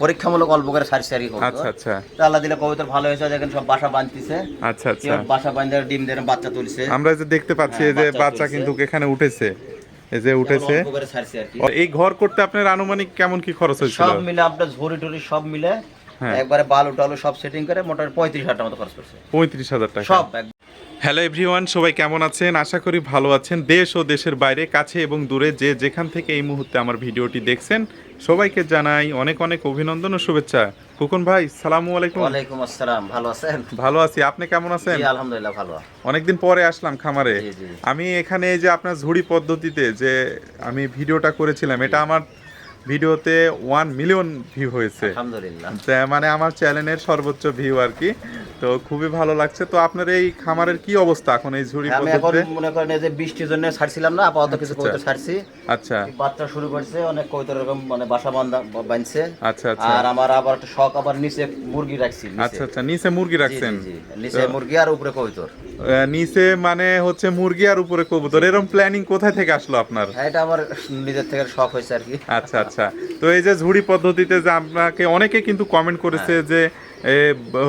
পরীক্ষামূলক অল্প করে সারি সারি করতো আচ্ছা আচ্ছা। আল্লাহ দিলে কবুতর ভালো হয়েছে দেখেন সব বাসা বাঁধতেছে। আচ্ছা আচ্ছা। বাসা বাঁধে ডিম দিয়ে বাচ্চা তুলছে। আমরা যে দেখতে পাচ্ছি যে হ্যাঁ, বাচ্চা বাচ্চা কিন্তু এখানে উঠেছে। এই যে উঠেছে। এই ঘর করতে আপনার আনুমানিক কেমন কি খরচ হয়েছিল? সব মিলে আপনার ঝুড়ি টুরি সব মিলে হ্যাঁ। একবারে বালু টালু সব সেটিং করে মোটামুটি পঁয়ত্রিশ হাজার টাকা মতো খরচ করছে। পঁয়ত্রিশ হাজার টাকা। সব হ্যালো এভরিওয়ান সবাই কেমন আছেন? আশা করি ভালো আছেন। দেশ ও দেশের বাইরে কাছে এবং দূরে যে যেখান থেকে এই মুহূর্তে আমার ভিডিওটি দেখছেন সবাইকে জানাই অনেক অনেক অভিনন্দন ও শুভেচ্ছা। কুকুন ভাই সালামু আলাইকুম। ওয়ালাইকুম আসসালাম ভালো আছেন? ভালো আছি। আপনি কেমন আছেন? আলহামদুলিল্লাহ ভালো। অনেকদিন পরে আসলাম খামারে। আমি এখানে এই যে আপনার ঝুড়ি পদ্ধতিতে যে আমি ভিডিওটা করেছিলাম এটা আমার ভিডিওতে ওয়ান মিলিয়ন ভিউ হয়েছে। আলহামদুলিল্লাহ। মানে আমার চ্যানেলের সর্বোচ্চ ভিউ আর কি। তো খুবই ভালো লাগছে। তো আপনার এই খামারের কি অবস্থা এখন এই ঝুড়ি আমি এখন পদ্ধতিতে মনে করেন যে বৃষ্টির জন্য ছাড়ছিলাম না আপাতত কিছু আচ্ছা। কবুতর ছাড়ছি। আচ্ছা। বাচ্চা শুরু করছে অনেক কবুতর এরকম মানে বাসা বান্ধা বাঁধছে। আচ্ছা আচ্ছা। আর আমার আবার একটা শখ আবার নিচে মুরগি রাখছি আচ্ছা আচ্ছা। নিচে মুরগি রাখছেন। জি। নিচে মুরগি আর উপরে কবুতর। নিচে মানে হচ্ছে মুরগি আর উপরে কবুতর। এরকম প্ল্যানিং কোথায় থেকে আসলো আপনার? হ্যাঁ, এটা আমার নিজের থেকে শখ হয়েছে আর কি। আচ্ছা আচ্ছা। তো এই যে ঝুড়ি পদ্ধতিতে যে আপনাকে অনেকে কিন্তু কমেন্ট করেছে হ্যাঁ। যে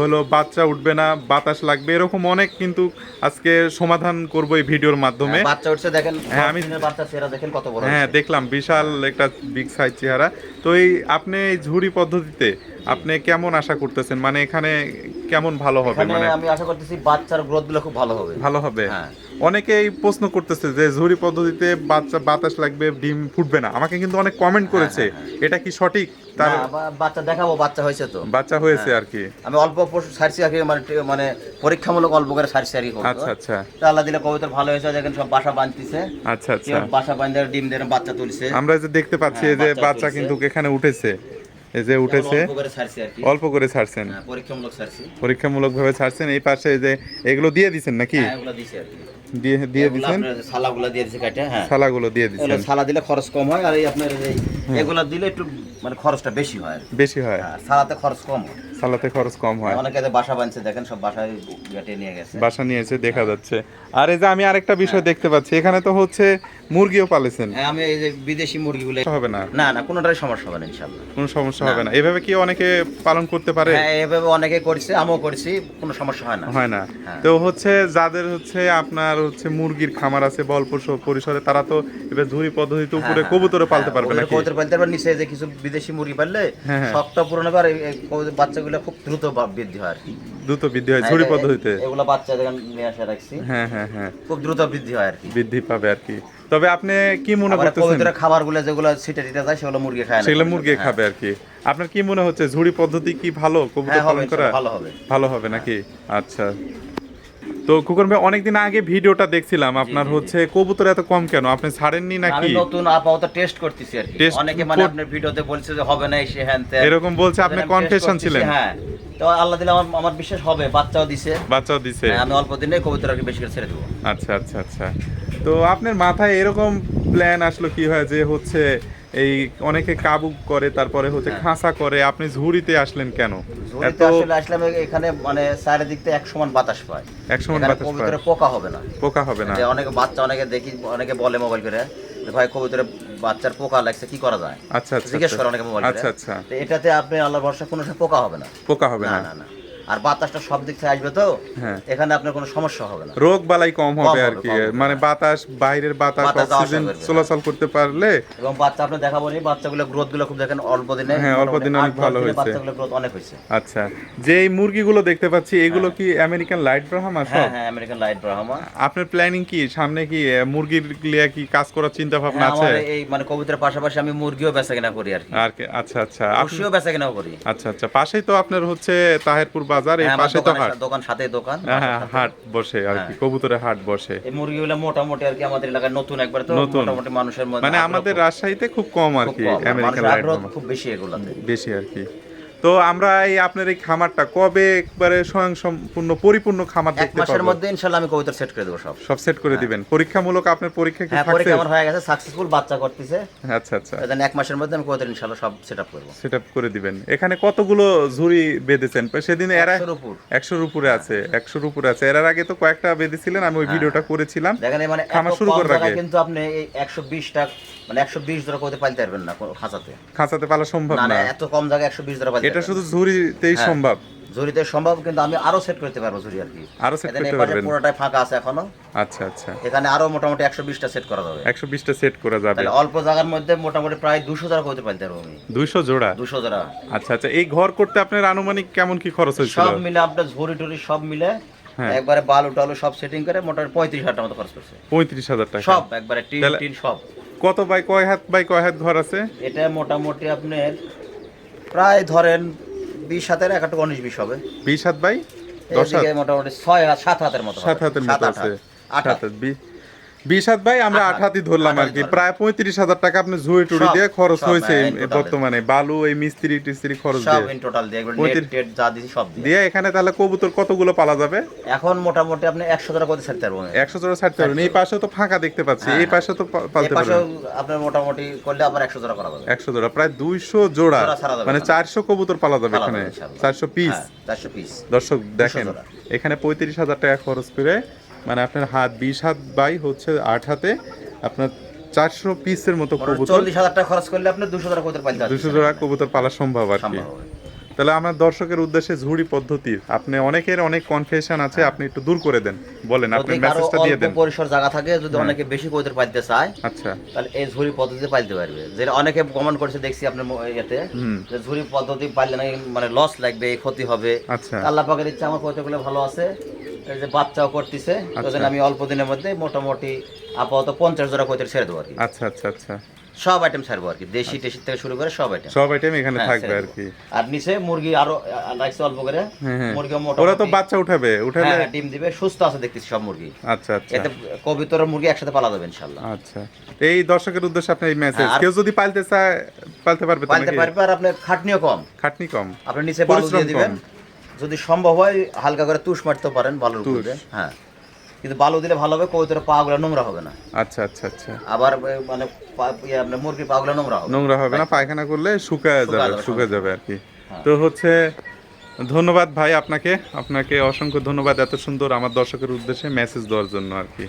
হলো বাচ্চা উঠবে না বাতাস লাগবে এরকম অনেক কিন্তু আজকে সমাধান করব এই ভিডিওর মাধ্যমে। হ্যাঁ, বাচ্চা উঠছে দেখেন হ্যাঁ, আমি- বাচ্চা চেহারা দেখেন কত বড় হ্যাঁ দেখলাম বিশাল একটা বিগ সাইজ চেহারা। তো এই আপনি এই ঝুড়ি পদ্ধতিতে আপনি কেমন আশা করতেছেন? মানে এখানে কেমন ভালো হবে? মানে আমি আশা করতেছি বাচ্চার গ্রোথগুলো খুব ভালো হবে। ভালো হবে? হ্যাঁ। অনেকেই প্রশ্ন করতেছে যে ঝুড়ি পদ্ধতিতে বাচ্চা বাতাস লাগবে ডিম ফুটবে না। আমাকে কিন্তু অনেক কমেন্ট করেছে। এটা কি সঠিক? তার বাচ্চা দেখাবো বাচ্চা হয়েছে তো। বাচ্চা হয়েছে আর কি। আমি অল্প সারছি আর কি মানে মানে পরীক্ষামূলক অল্প করে সারছি আর কি আচ্ছা আচ্ছা। তো আল্লাহ দিলে কবুতর ভালো হয়েছে দেখেন সব বাসা বাঁধতেছে। আচ্ছা আচ্ছা। বাসা বাঁধে ডিম দিয়ে বাচ্চা তুলছে। আমরা যে দেখতে পাচ্ছি হ্যাঁ, যে বাচ্চা কিন্তু এখানে উঠেছে। এই যে উঠেছে। অল্প করে ছাড়ছেন হ্যাঁ, পরীক্ষামূলক ভাবে ছাড়ছেন এই পাশে যে এগুলো দিয়ে দিছেন নাকি? হ্যাঁ এগুলো দিয়ে দিয়ে এগুলো আপনার সালাগুলো দিয়ে দিছে কাটে হ্যাঁ। সালাগুলো দিয়ে এগুলো দিছেন। সালা দিলে খরচ কম হয় আর এই আপনার এই এগুলো দিলে একটু মানে খরচটা বেশি হয় বেশি হয়। হ্যাঁ, সালাতে খরচ কম হয়। সালাতে খরচ কম হয়। অনেকে যে বাসা বাঁধছে দেখেন সব বাসায় গেটে নিয়ে গেছে। বাসা নিয়ে এসে দেখা যাচ্ছে। আর এই যে আমি আরেকটা বিষয় দেখতে পাচ্ছি এখানে তো হচ্ছে মুরগিও পালেছেন। হ্যাঁ আমি এই যে বিদেশি মুরগিগুলো হবে না? না না কোনোটারই সমস্যা হবে না ইনশাল্লাহ কোনো সমস্যা হবে না। এভাবে কি অনেকে পালন করতে পারে? হ্যাঁ এভাবে অনেকে করছে আমিও করছি কোনো সমস্যা হয় না। হয় না। হ্যাঁ। তো হচ্ছে যাদের হচ্ছে আপনার হচ্ছে মুরগির খামার আছে বা অল্প পরিসরে তারা তো এবার ঝুড়ি পদ্ধতিতে উপরে হ্যাঁ, কবুতরে পালতে হ্যাঁ, পারবে না কবুতর পালতে পারবে নিচে যে কিছু বিদেশি মুরগি পাললে হ্যাঁ, হ্যাঁ। পূরণ হবে আর এই- খুব দ্রুত বৃদ্ধি হয় আর কি। দ্রুত বৃদ্ধি হয় ঝুড়ি এ- এ- পদ্ধতিতে এগুলো বাচ্চা দেখেন নিয়ে আসে রাখছি হ্যাঁ হ্যাঁ হ্যাঁ। খুব দ্রুত বৃদ্ধি হয় আর কি। বৃদ্ধি পাবে আর কি। তবে আপনি কি মনে করতেছেন? কবুতরের খাবারগুলো যেগুলো ছিটে টিটে যায় সেগুলো মুরগি খায় না সেগুলো মুরগি খাবে আর কি। আপনার কি মনে হচ্ছে ঝুড়ি পদ্ধতি কি ভালো কবুতর হ্যাঁ পালন করা? ভালো হবে। ভালো হবে নাকি? আচ্ছা। তো কুকুর ভাই অনেকদিন আগে ভিডিওটা দেখছিলাম আপনার হচ্ছে কবুতর এত কম কেন? আপনি ছাড়েননি নাকি? আমি নতুন আপাতত টেস্ট করতেছি আর কি। অনেকে মানে আপনার ভিডিওতে বলছে যে হবে না এসে হ্যান। এরকম বলছে আপনি কনফেশন ছিলেন। হ্যাঁ। তো আল্লাহ দিলে আমার আমার বিশ্বাস হবে বাচ্চাও দিছে। বাচ্চাও দিছে। হ্যাঁ, আমি অল্প দিনে কবুতর আর বেশি করে ছেড়ে দেবো। আচ্ছা আচ্ছা আচ্ছা। তো আপনার মাথায় এরকম প্ল্যান আসলো কি হয় যে হচ্ছে এই অনেকে কাবু করে তারপরে হচ্ছে হ্যাঁ। খাঁচা করে। আপনি ঝুড়িতে আসলেন কেন? এত আসলাম এখানে মানে চারিদিক থেকে এক সমান বাতাস পায়। এক সমান বাতাস পায়। পোকা হবে না। পোকা হবে না। অনেকে বাচ্চা অনেকে দেখি অনেকে বলে মোবাইল করে ভাই কবুতরে বাচ্চার পোকা লাগছে কি করা যায়? আচ্ছা আচ্ছা জিজ্ঞেস আচ্ছা। করে অনেকে মোবাইল আচ্ছা আচ্ছা। এটাতে আপনি আল্লাহ ভরসা কোনো পোকা হবে না। পোকা হবে না। না না। আর বাতাসটা সব দিক থেকে আসবে তো? হ্যাঁ। এখানে আপনার কোনো সমস্যা হবে না। রোগ বালাই কম হবে আর কি। মানে হ্যাঁ। বাতাস বাইরের বাতাস অক্সিজেন চলাচল করতে পারলে এবং বাচ্চা আপনি দেখাবো নি বাচ্চাগুলো গ্রোথগুলো খুব দেখেন অল্প দিনে হ্যাঁ, অল্প দিনে অনেক ভালো হয়েছে। বাচ্চাগুলো গ্রোথ অনেক হয়েছে। আচ্ছা যে এই মুরগিগুলো দেখতে পাচ্ছি এগুলো কি আমেরিকান লাইট ব্রাহ্মা হ্যাঁ হ্যাঁ আমেরিকান লাইট ব্রাহ্মা আপনার প্ল্যানিং কি? সামনে কি মুরগির লিয়ে কি কাজ করার চিন্তা ভাবনা হ্যাঁ, আছে? আমার এই মানে কবুতরের পাশাপাশি আমি মুরগিও বেচা কেনা করি আর কি। আর আচ্ছা আচ্ছা। আপনি- খুশিও বেচা কেনাও করি। আচ্ছা আচ্ছা। পাশেই তো আপনার হচ্ছে তাহেরপুর বাজার এই হ্যাঁ, পাশে তো হাট। দোকান সাথে দোকান হ্যাঁ, হ্যাঁ হাট বসে আর কি। কবুতরের হাট বসে। এই মুরগিগুলো মোটামুটি আর কি আমাদের এলাকায় নতুন একবার তো। মোটামুটি মানুষের মধ্যে মানে আমাদের রাজশাহীতে খুব কম আর কি আমেরিকান লাইট আগ্রহ খুব বেশি এগুলাতে। বেশি আর কি। তো আমরা এই আপনার এই খামারটা কবে একবারে স্বয়ং সম্পূর্ণ পরিপূর্ণ খামার এক দেখতে মাসের মধ্যে ইনশাল্লাহ আমি কবুতর সেট করে দেবো সব। সব সেট করে দিবেন। পরীক্ষামূলক আপনার পরীক্ষা কি হ্যাঁ থাকছে? পরীক্ষা আমার হয়ে গেছে সাকসেসফুল বাচ্চা করতেছে। আচ্ছা আচ্ছা। দেন এক মাসের মধ্যে আমি কবুতর ইনশাল্লাহ সব সেট আপ করব। সেট করে দিবেন। এখানে কতগুলো ঝুড়ি বেঁধেছেন? সেদিন এরা একশোর উপর। একশোর উপরে আছে একশোর উপরে আছে। এর আগে তো কয়েকটা বেঁধেছিলেন আমি ওই ভিডিওটা করেছিলাম। দেখেন মানে খামার শুরু করার আগে। কিন্তু আপনি এই একশো বিশটা মানে একশো বিশ জোড়া কবুতর পালতে পারবেন না খাঁচাতে। খাঁচাতে পালা সম্ভব না না এত কম জায়গায় একশো বিশ জোড়া পালতে এটা শুধু। ঝুড়িতেই হ্যাঁ। সম্ভব। ঝুড়িতে সম্ভব কিন্তু আমি আরও সেট করতে পারব ঝুড়ি আর কি। আরও সেট করতে পারবেন। পুরোটাই ফাঁকা আছে এখনও। আচ্ছা আচ্ছা। এখানে আরও মোটামুটি একশো বিশটা সেট করা যাবে। একশো বিশটা সেট করা যাবে। তাহলে অল্প জায়গার মধ্যে মোটামুটি প্রায় দুশো জোড়া কবুতর পালতে পারব আমি। দুইশো জোড়া? দুশো জোড়া। আচ্ছা আচ্ছা। এই ঘর করতে আপনার আনুমানিক কেমন কি খরচ হয়েছিল? সব মিলে আপনার ঝুড়ি টুড়ি সব মিলে হ্যাঁ। একবারে বালু টালু সব সেটিং করে মোটামুটি পঁয়ত্রিশ হাজার টাকা মতো খরচ করছে। পঁয়ত্রিশ হাজার টাকা। সব একবারে টিন টিন সব। কত বাই কয় হাত বাই কয় হাত ঘর আছে? এটা মোটামুটি আপনার প্রায় ধরেন বিশ হাতের এক একটা উনিশ বিশ হবে। বিশ হাত বাই? দশ হাত? মোটামুটি ছয় হাত সাত হাতের মতো সাত। হাতের মতো আছে। আট হাতের হাত। হাত বি- বিশ হাত ভাই আমরা আট হাতই ধরলাম আর কি প্রায় পঁয়ত্রিশ হাজার টাকা আপনি ঝুড়ি টুড়ি দিয়ে খরচ হয়েছে হ্যাঁ. বর্তমানে। বালু এই মিস্ত্রি টিস্ত্রি খরচ সব ইন টোটাল দিয়ে। যা দিছি সব দিয়ে। এখানে তাহলে কবুতর কতগুলো পালা যাবে? এখন মোটামুটি আপনি একশো টাকা করে ছাড়তে পারব। একশো জোড়া ছাড়তে পারবেন। এই পাশে তো ফাঁকা দেখতে পাচ্ছি। হ্যাঁ, এই পাশে তো পালতে পারবেন। আপনার মোটামুটি করলে আবার একশো টাকা করা যাবে। একশো জোড়া প্রায় দুইশো জোড়া জোড়া ছাড়া যাবে মানে এখানে। চারশো কবুতর পালা যাবে এখানে। যাবে ইনশাআল্লাহ। চারশো পিস হ্যাঁ, চারশো পিস দর্শক দেখেন এখানে পঁয়ত্রিশ হাজার টাকা খরচ করে মানে আপনার হাত বিশ হাত বাই হচ্ছে আট হাতে আপনার চারশো পিসের মতো কবুতর। চল্লিশ হাজার টাকা খরচ করলে আপনি দুশো টাকা কবুতর পাইতে দুশো জোড়া কবুতর পালা সম্ভব আর কি। তাহলে আমার দর্শকের উদ্দেশ্যে ঝুড়ি পদ্ধতি। আপনি অনেকের অনেক কনফিউশন আছে আপনি একটু দূর করে দেন। বলেন আপনি মেসেজটা দিয়ে দেন। পরিসর জায়গা থাকে যদি হ্যাঁ। অনেকে বেশি কবুতর পাইতে চায় আচ্ছা। তাহলে এই ঝুড়ি পদ্ধতিতে পাইতে পারবে। যেটা অনেকে কমেন্ট করেছে দেখছি আপনার ম- ইয়েতে যে ঝুড়ি পদ্ধতি পাইলে নাকি মানে লস লাগবে ক্ষতি হবে। আচ্ছা। আল্লাহ পাকের ইচ্ছা আমার কতগুলো ভালো আছে। এই যে বাচ্চাও করতেছে আচ্ছা। আমি অল্প দিনের মধ্যে মোটামুটি আপাতত পঞ্চাশ জোড়া ছেড়ে দেবো আর কি। আচ্ছা আচ্ছা আচ্ছা। সব আইটেম ছাড়বো আর কি দেশি টেশি থেকে শুরু করে সব আইটেম সব আইটেম এখানে হ্যাঁ, থাকবে আর কি। আর নিচে মুরগি আরও রাখছে অল্প করে। হ্যাঁ, হ্যাঁ। মুরগি ওরা তো বাচ্চা উঠাবে উঠালে ডিম দিবে সুস্থ আছে দেখতেছি সব মুরগি। আচ্ছা আচ্ছা। এতে কবিতর মুরগি একসাথে পালা যাবে ইনশাল্লাহ। আচ্ছা। এই দর্শকের উদ্দেশ্যে আপনার এই মেসেজ কেউ যদি পালতে চায় পালতে পারবে পালতে পারবে আর আপনার খাটনিও কম। খাটনি কম। আপনি নিচে বালু পরিশ্রম দিয়ে দিবেন যদি সম্ভব হয় হালকা করে তুষ মারতে পারেন বালুর। উপরে হ্যাঁ। কিন্তু বালু দিলে ভালো হবে কবিতরের পা গুলো নোংরা হবে না। আচ্ছা আচ্ছা আচ্ছা। আবার মানে ইয়ে, আপনার মুরগির পা গুলো নোংরা হবে। নোংরা হবে না পায়খানা করলে শুকায় যাবে শুকায় যাবে আর কি। হ্যাঁ। তো হচ্ছে ধন্যবাদ ভাই আপনাকে। আপনাকে অসংখ্য ধন্যবাদ এত সুন্দর আমার দর্শকের উদ্দেশ্যে মেসেজ দেওয়ার জন্য আর কি।